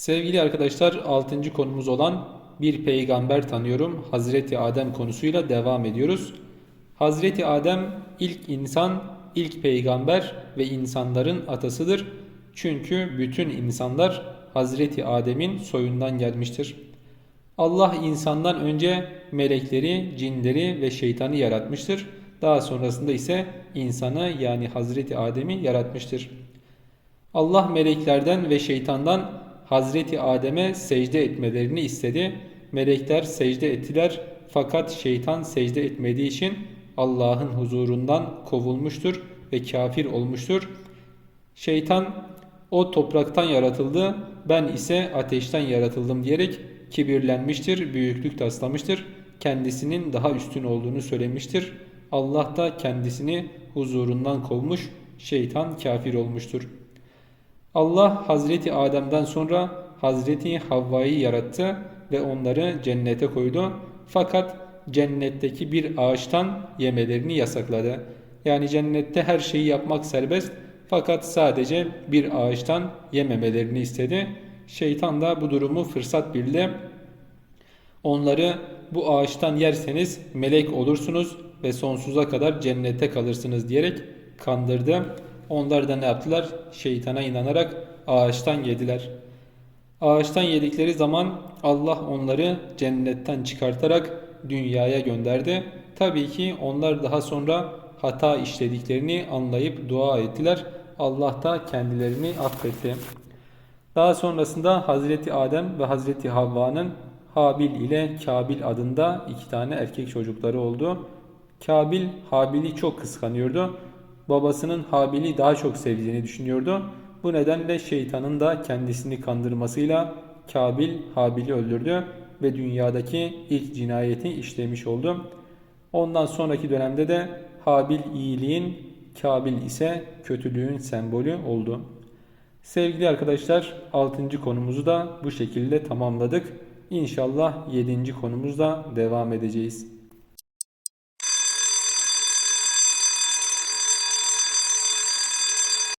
Sevgili arkadaşlar 6. konumuz olan bir peygamber tanıyorum Hazreti Adem konusuyla devam ediyoruz. Hazreti Adem ilk insan, ilk peygamber ve insanların atasıdır. Çünkü bütün insanlar Hazreti Adem'in soyundan gelmiştir. Allah insandan önce melekleri, cinleri ve şeytanı yaratmıştır. Daha sonrasında ise insanı yani Hazreti Adem'i yaratmıştır. Allah meleklerden ve şeytandan Hazreti Adem'e secde etmelerini istedi. Melekler secde ettiler fakat şeytan secde etmediği için Allah'ın huzurundan kovulmuştur ve kafir olmuştur. Şeytan o topraktan yaratıldı ben ise ateşten yaratıldım diyerek kibirlenmiştir, büyüklük taslamıştır. Kendisinin daha üstün olduğunu söylemiştir. Allah da kendisini huzurundan kovmuş, şeytan kafir olmuştur. Allah Hazreti Adem'den sonra Hazreti Havva'yı yarattı ve onları cennete koydu. Fakat cennetteki bir ağaçtan yemelerini yasakladı. Yani cennette her şeyi yapmak serbest fakat sadece bir ağaçtan yememelerini istedi. Şeytan da bu durumu fırsat bildi. Onları bu ağaçtan yerseniz melek olursunuz ve sonsuza kadar cennete kalırsınız diyerek kandırdı. Onlar da ne yaptılar? Şeytana inanarak ağaçtan yediler. Ağaçtan yedikleri zaman Allah onları cennetten çıkartarak dünyaya gönderdi. Tabii ki onlar daha sonra hata işlediklerini anlayıp dua ettiler. Allah da kendilerini affetti. Daha sonrasında Hazreti Adem ve Hazreti Havva'nın Habil ile Kabil adında iki tane erkek çocukları oldu. Kabil Habil'i çok kıskanıyordu. Babasının Habil'i daha çok sevdiğini düşünüyordu. Bu nedenle şeytanın da kendisini kandırmasıyla Kabil Habil'i öldürdü ve dünyadaki ilk cinayeti işlemiş oldu. Ondan sonraki dönemde de Habil iyiliğin, Kabil ise kötülüğün sembolü oldu. Sevgili arkadaşlar 6. konumuzu da bu şekilde tamamladık. İnşallah 7. konumuzda devam edeceğiz.